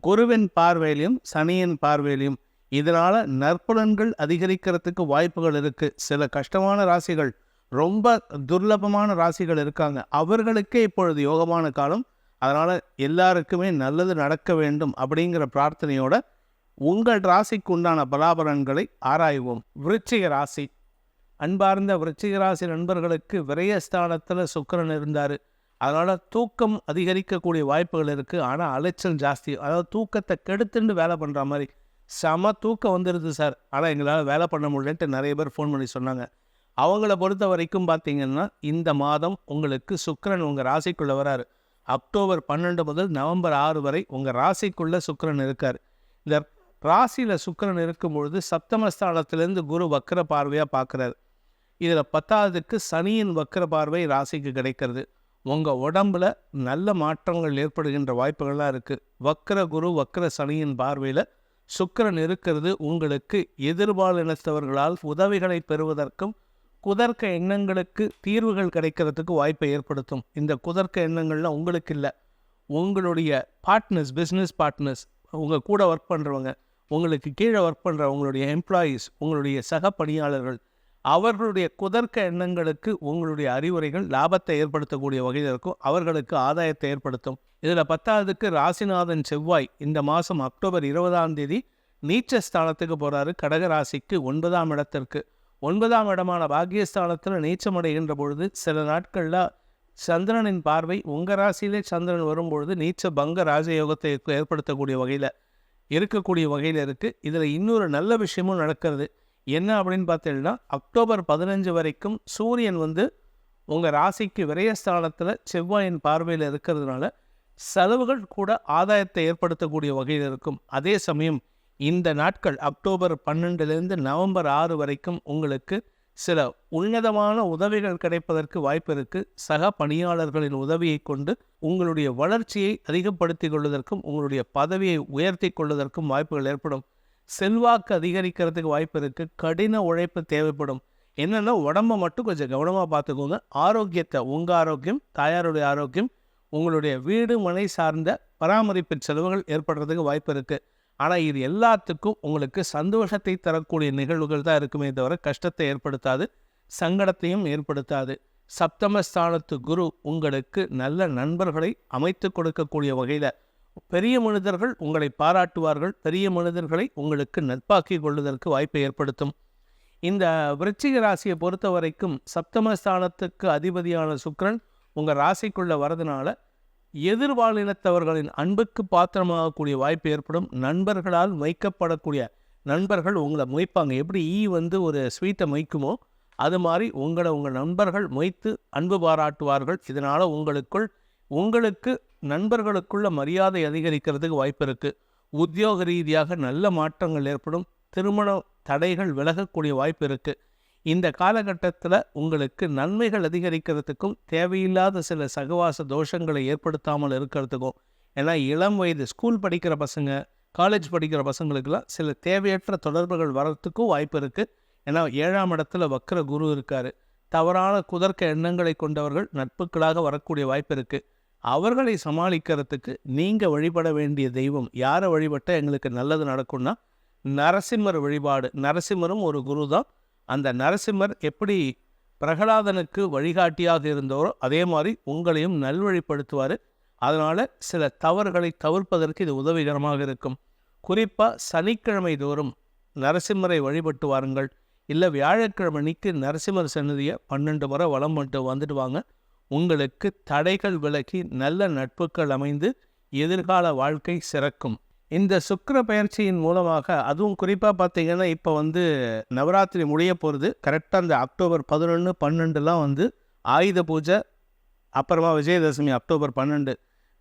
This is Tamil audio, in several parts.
குருவின் பார்வையிலையும் சனியின் பார்வையிலையும் இதனால் நற்புலன்கள் அதிகரிக்கிறதுக்கு வாய்ப்புகள் இருக்குது சில கஷ்டமான ராசிகள் ரொம்ப துர்லபமான ராசிகள் இருக்காங்க. அவர்களுக்கே இப்பொழுது யோகமான காலம். அதனால் எல்லாருக்குமே நல்லது நடக்க வேண்டும் அப்படிங்கிற பிரார்த்தனையோட உங்கள் ராசிக்கு உண்டான பலாபலன்களை ஆராய்வோம். விருச்சிக ராசி. அன்பார்ந்த விருச்சிக ராசி நண்பர்களுக்கு விரயஸ்தானத்தில் சுக்கரன் இருந்தார். அதனால் தூக்கம் அதிகரிக்கக்கூடிய வாய்ப்புகள் இருக்குது ஆனால் அலைச்சல் ஜாஸ்தி. அதாவது தூக்கத்தை கெடுத்துட்டு வேலை பண்ணுற மாதிரி செம தூக்கம் வந்துடுது சார். ஆனால் எங்களால் வேலை பண்ண முடியலன்ட்டு நிறைய பேர் ஃபோன் பண்ணி சொன்னாங்க. அவங்கள பொறுத்த வரைக்கும் பார்த்திங்கன்னா இந்த மாதம் உங்களுக்கு சுக்கரன் உங்கள் ராசிக்குள்ளே வராரு. அக்டோபர் பன்னெண்டு முதல் நவம்பர் ஆறு வரை உங்கள் ராசிக்குள்ளே சுக்கரன் இருக்கார். இந்த ராசியில் சுக்கரன் இருக்கும் பொழுது சப்தமஸ்தானத்திலேருந்து குரு வக்கர பார்வையாக பார்க்குறாரு இதில் பத்தாவதுக்கு சனியின் வக்கர பார்வை ராசிக்கு கிடைக்கிறது. உங்கள் உடம்புல நல்ல மாற்றங்கள் ஏற்படுகின்ற வாய்ப்புகள்லாம் இருக்குது வக்கர குரு வக்கர சனியின் பார்வையில் சுக்கிரன் இருக்கிறது உங்களுக்கு எதிர்பாலினத்தவர்களால் உதவிகளை பெறுவதற்கும் குதர்க்க எண்ணங்களுக்கு தீர்வுகள் கிடைக்கிறதுக்கு வாய்ப்பை ஏற்படுத்தும். இந்த குதர்க்க எண்ணங்கள்லாம் உங்களுக்கு இல்லை. உங்களுடைய பார்ட்னர்ஸ் பிஸ்னஸ் பார்ட்னர்ஸ் உங்கள் கூட ஒர்க் பண்ணுறவங்க உங்களுக்கு கீழே ஒர்க் பண்ணுற உங்களுடைய எம்ப்ளாயீஸ் உங்களுடைய சக பணியாளர்கள் அவர்களுடைய குதர்க்க எண்ணங்களுக்கு உங்களுடைய அறிவுரைகள் லாபத்தை ஏற்படுத்தக்கூடிய வகையில் இருக்கும். அவர்களுக்கு ஆதாயத்தை ஏற்படுத்தும். இதில் பத்தாவதுக்கு ராசிநாதன் செவ்வாய் இந்த மாதம் அக்டோபர் இருபதாம் தேதி நீச்ச ஸ்தானத்துக்கு போகிறாரு கடக ராசிக்கு ஒன்பதாம் இடத்திற்கு. ஒன்பதாம் இடமான பாக்கியஸ்தானத்தில் நீச்சமடைகின்ற பொழுது சில நாட்களில் சந்திரனின் பார்வை உங்கள் ராசியிலே சந்திரன் வரும்பொழுது நீச்ச பங்க ராஜயோகத்தை ஏற்படுத்தக்கூடிய வகையில் இருக்கக்கூடிய வகையில் இருக்குது இதில் இன்னொரு நல்ல விஷயமும் நடக்கிறது. என்ன அப்படின்னு பார்த்தீங்கன்னா அக்டோபர் பதினஞ்சு வரைக்கும் சூரியன் வந்து உங்கள் ராசிக்கு விரயஸ்தானத்தில் செவ்வாயின் பார்வையில் இருக்கிறதுனால செலவுகள் கூட ஆதாயத்தை ஏற்படுத்தக்கூடிய வகையில் இருக்கும். அதே சமயம் இந்த நாட்கள் அக்டோபர் பன்னெண்டுலேருந்து நவம்பர் ஆறு வரைக்கும் உங்களுக்கு சில உன்னதமான உதவிகள் கிடைப்பதற்கு வாய்ப்பு இருக்குது சக பணியாளர்களின் உதவியை கொண்டு உங்களுடைய வளர்ச்சியை அதிகப்படுத்திக் கொள்வதற்கும் உங்களுடைய பதவியை உயர்த்தி கொள்வதற்கும் வாய்ப்புகள் ஏற்படும். செல்வாக்கு அதிகரிக்கிறதுக்கு வாய்ப்பு இருக்குது கடின உழைப்பு தேவைப்படும். என்னென்னா உடம்பை மட்டும் கொஞ்சம் கவனமாக பார்த்துக்கோங்க. ஆரோக்கியத்தை உங்கள் ஆரோக்கியம் தாயாருடைய ஆரோக்கியம் உங்களுடைய வீடு மனை சார்ந்த பராமரிப்பு செலவுகள் ஏற்படுறதுக்கு வாய்ப்பு இருக்குது ஆனால் இது எல்லாத்துக்கும் உங்களுக்கு சந்தோஷத்தை தரக்கூடிய நிகழ்வுகள் தான் இருக்குமே தவிர கஷ்டத்தை ஏற்படுத்தாது சங்கடத்தையும் ஏற்படுத்தாது. சப்தமஸ்தானத்து குரு உங்களுக்கு நல்ல நண்பர்களை அமைத்து கொடுக்கக்கூடிய வகையில் பெரிய மனிதர்கள் உங்களை பாராட்டுவார்கள். பெரிய மனிதர்களை உங்களுக்கு நட்பாக்கி கொள்வதற்கு வாய்ப்பை ஏற்படுத்தும். இந்த விருச்சிக ராசியை பொறுத்த வரைக்கும் சப்தமஸ்தானத்துக்கு அதிபதியான சுக்ரன் உங்கள் ராசிக்குள்ளே வரதுனால எதிர்வாழினத்தவர்களின் அன்புக்கு பாத்திரமாகக்கூடிய வாய்ப்பு ஏற்படும். நண்பர்களால் மைக்கப்படக்கூடிய நண்பர்கள் உங்களை மொய்ப்பாங்க. எப்படி ஈ வந்து ஒரு ஸ்வீட்டை மொய்க்குமோ அது மாதிரி உங்களை உங்கள் நண்பர்கள் மொய்த்து அன்பு பாராட்டுவார்கள். இதனால் உங்களுக்குள் உங்களுக்கு நண்பர்களுக்குள்ள மரியாதை அதிகரிக்கிறதுக்கு வாய்ப்பு இருக்குது உத்தியோக ரீதியாக நல்ல மாற்றங்கள் ஏற்படும். திருமண தடைகள் விலகக்கூடிய வாய்ப்பு இருக்குது இந்த காலகட்டத்தில் உங்களுக்கு நன்மைகள் அதிகரிக்கிறதுக்கும் தேவையில்லாத சில சகவாச தோஷங்களை ஏற்படுத்தாமல் இருக்கிறதுக்கும் ஏன்னா இளம் வயது ஸ்கூல் படிக்கிற பசங்க காலேஜ் படிக்கிற பசங்களுக்கெல்லாம் சில தேவையற்ற தொடர்புகள் வர்றதுக்கும் வாய்ப்பு இருக்குது ஏன்னா ஏழாம் இடத்துல வக்கர குரு இருக்கார். தவறான குதர்க்க எண்ணங்களை கொண்டவர்கள் நட்புகளாக வரக்கூடிய வாய்ப்பு இருக்குது அவர்களை சமாளிக்கிறதுக்கு நீங்கள் வழிபட வேண்டிய தெய்வம் யாரை வழிபட்டால் எங்களுக்கு நல்லது நடக்கும்னா நரசிம்மர் வழிபாடு. நரசிம்மரும் ஒரு குரு தான் அந்த நரசிம்மர் எப்படி பிரகலாதனுக்கு வழிகாட்டியாக இருந்தவரோ அதே மாதிரி உங்களையும் நல்வழிப்படுத்துவார். அதனால் சில தவறுகளை தவிர்ப்பதற்கு இது உதவிகரமாக இருக்கும். குறிப்பாக சனிக்கிழமை தோறும் நரசிம்மரை வழிபட்டு வாருங்கள். இல்லை வியாழக்கிழமைக்கு நரசிம்மர் சன்னதியை பன்னெண்டு முறை வளம் பண்ணிட்டு வந்துட்டு வாங்க. உங்களுக்கு தடைகள் விலகி நல்ல நட்புகள் அமைந்து எதிர்கால வாழ்க்கை சிறக்கும். இந்த சுக்கர பயிற்சியின் மூலமாக அதுவும் குறிப்பாக பார்த்தீங்கன்னா இப்போ வந்து நவராத்திரி முடிய போகிறது கரெக்டாக அந்த அக்டோபர் பதினொன்று பன்னெண்டுலாம் வந்து ஆயுத பூஜை அப்புறமா விஜயதசமி அக்டோபர் பன்னெண்டு.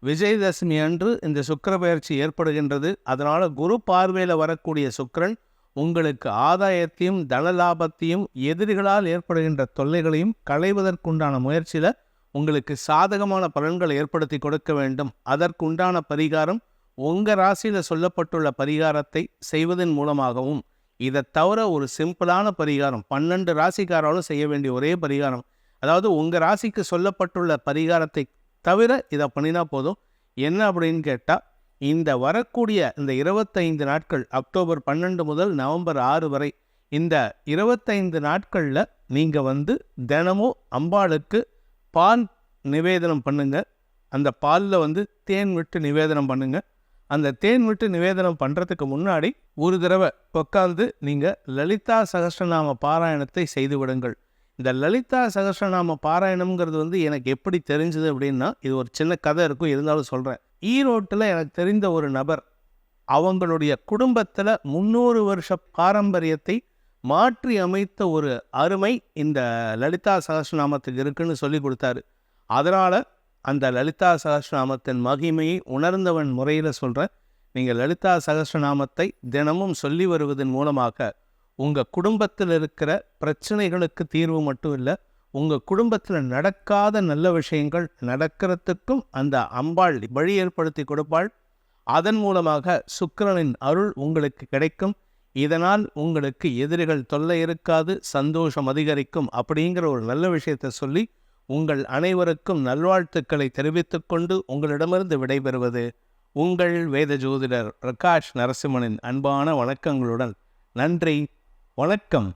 விஜயதசமி அன்று இந்த சுக்கர பயிற்சி ஏற்படுகின்றது. அதனால் குரு பார்வையில் வரக்கூடிய சுக்கரன் உங்களுக்கு ஆதாயத்தையும் தனலாபத்தையும் எதிரிகளால் ஏற்படுகின்ற தொல்லைகளையும் களைவதற்குண்டான முயற்சியில் உங்களுக்கு சாதகமான பலன்களை ஏற்படுத்தி கொடுக்க வேண்டும். அதற்குண்டான பரிகாரம் உங்கள் ராசியில் சொல்லப்பட்டுள்ள பரிகாரத்தை செய்வதன் மூலமாகவும் இதை தவிர ஒரு சிம்பிளான பரிகாரம் பன்னெண்டு ராசிக்காராலும் செய்ய வேண்டிய ஒரே பரிகாரம். அதாவது உங்கள் ராசிக்கு சொல்லப்பட்டுள்ள பரிகாரத்தை தவிர இதை பண்ணினா போதும். என்ன அப்படின்னு கேட்டால் இந்த வரக்கூடிய இந்த இருபத்தைந்து நாட்கள் அக்டோபர் பன்னெண்டு முதல் நவம்பர் ஆறு வரை இந்த இருபத்தைந்து நாட்களில் நீங்கள் வந்து தினமும் அம்பாளுக்கு பால் நிவேதனம் பண்ணுங்க. அந்த பாலில் வந்து தேன் விட்டு நிவேதனம் பண்ணுங்க. அந்த தேன் விட்டு நிவேதனம் பண்ணுறதுக்கு முன்னாடி ஒரு தடவை உட்காந்து நீங்கள் லலிதா சகஸ்ரநாம பாராயணத்தை செய்து விடுங்கள். இந்த லலிதா சகஸ்ரநாம பாராயணம்ங்கிறது வந்து எனக்கு எப்படி தெரிஞ்சது அப்படின்னா இது ஒரு சின்ன கதை இருக்கும் இருந்தாலும் சொல்கிறேன் ஈரோட்டில் எனக்கு தெரிந்த ஒரு நபர் அவங்களுடைய குடும்பத்தில் முந்நூறு வருஷ பாரம்பரியத்தை மாற்றி அமைத்த ஒரு அருமை இந்த லலிதா சகஸ்ரநாமத்துக்கு இருக்குன்னு சொல்லி கொடுத்தாரு. அதனால் அந்த லலிதா சகஸ்ரநாமத்தின் மகிமையை உணர்ந்தவன் முறையில் சொல்கிறேன் நீங்கள் லலிதா சகஸ்ரநாமத்தை தினமும் சொல்லி வருவதன் மூலமாக உங்கள் குடும்பத்தில் இருக்கிற பிரச்சனைகளுக்கு தீர்வு மட்டும் இல்லை உங்கள் குடும்பத்தில் நடக்காத நல்ல விஷயங்கள் நடக்கிறதுக்கும் அந்த அம்பாள் வழி ஏற்படுத்தி கொடுப்பாள். அதன் மூலமாக சுக்கரனின் அருள் உங்களுக்கு கிடைக்கும். இதனால் உங்களுக்கு எதிரிகள் தொல்லை இருக்காது சந்தோஷம் அதிகரிக்கும் அப்படிங்கிற ஒரு நல்ல விஷயத்தை சொல்லி உங்கள் அனைவருக்கும் நல்வாழ்த்துக்களை தெரிவித்துக்கொண்டு உங்களிடமிருந்து விடைபெறுவது உங்கள் வேத ஜோதிடர் பிரகாஷ் நரசிம்மனின் அன்பான வணக்கங்களுடன் நன்றி வணக்கம்.